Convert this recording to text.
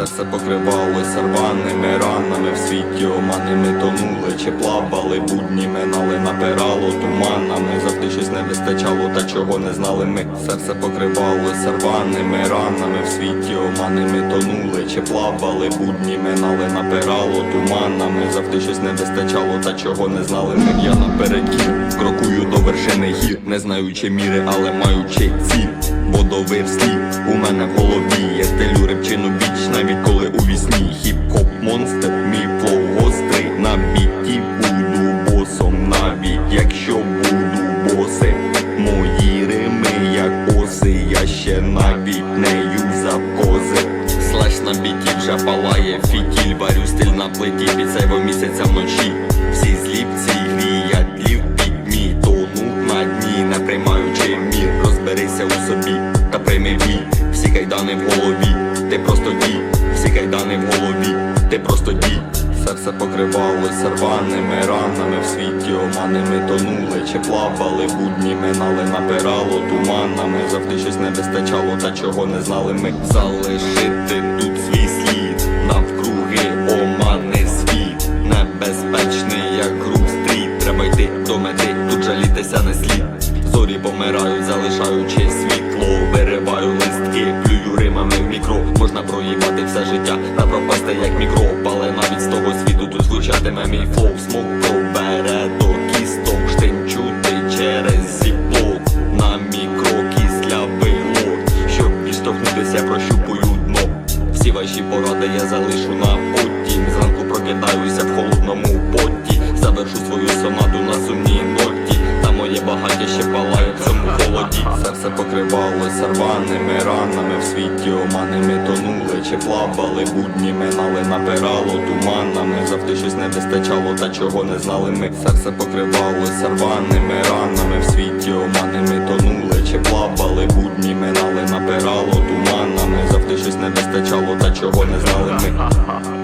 Серце покривалося рваними ранами. В світі омани ми тонули Чи плавали будні минали напирало туманами. Завжди щось не вистачало, та чого не знали ми. Серце покривалося рваними ранами. В світі омани ми тонули Чи плавали будні минали напирало туманами. Завжди щось не вистачало, та чого не знали ми. Я напереді крокую до вершини гір Не знаючи міри, але маючи ціль Водовир слід у мене в голові Я стелю репчину біч, навіть коли у вісні. Хіп-хоп монстр, мій флоу гострий На біті буду босом Навіть якщо буду боси. Мої рими як оси Я ще навіть не юзав кози Слеш на біті вже палає фітіль Варю стиль на плиті під сейво місяця вночі Всі кайдани в голові, ти просто дій Всі кайдани в голові, ти просто дій. Серце покривалося рваними ранами. В світі оманими тонули Чи плавали будні. Минали Напирало туманами. Завжди щось не вистачало, та чого не знали ми. Залишити тут свій слід. Навкруги омани світ. Небезпечний, як груп стріт. Треба йти до мети, тут жалітися не слід. Зорі помирають, залишаючи світло Можна проїбати все життя. Та пропасти як мікроб Але навіть з того світу тут звучатиме мій флоу. Смок пробере до кісток Штин чути через зіплок На мікро кислявий лот Щоб відштовхнутися, прощупую дно. Всі ваші поради я залишу на потім. Зранку прокидаюся в холодному поті. Завершу свою сонату на сумній рваними ранами В світі оманими тонули Чи плавали будні минали Напирало туманами. Завжди щось не вистачало, та чого не знали ми. Серце покривалося рваними ранами В світі оманими тонули Чи плавали будні минали Напирало туманами. Завжди щось не вистачало, та чого не знали ми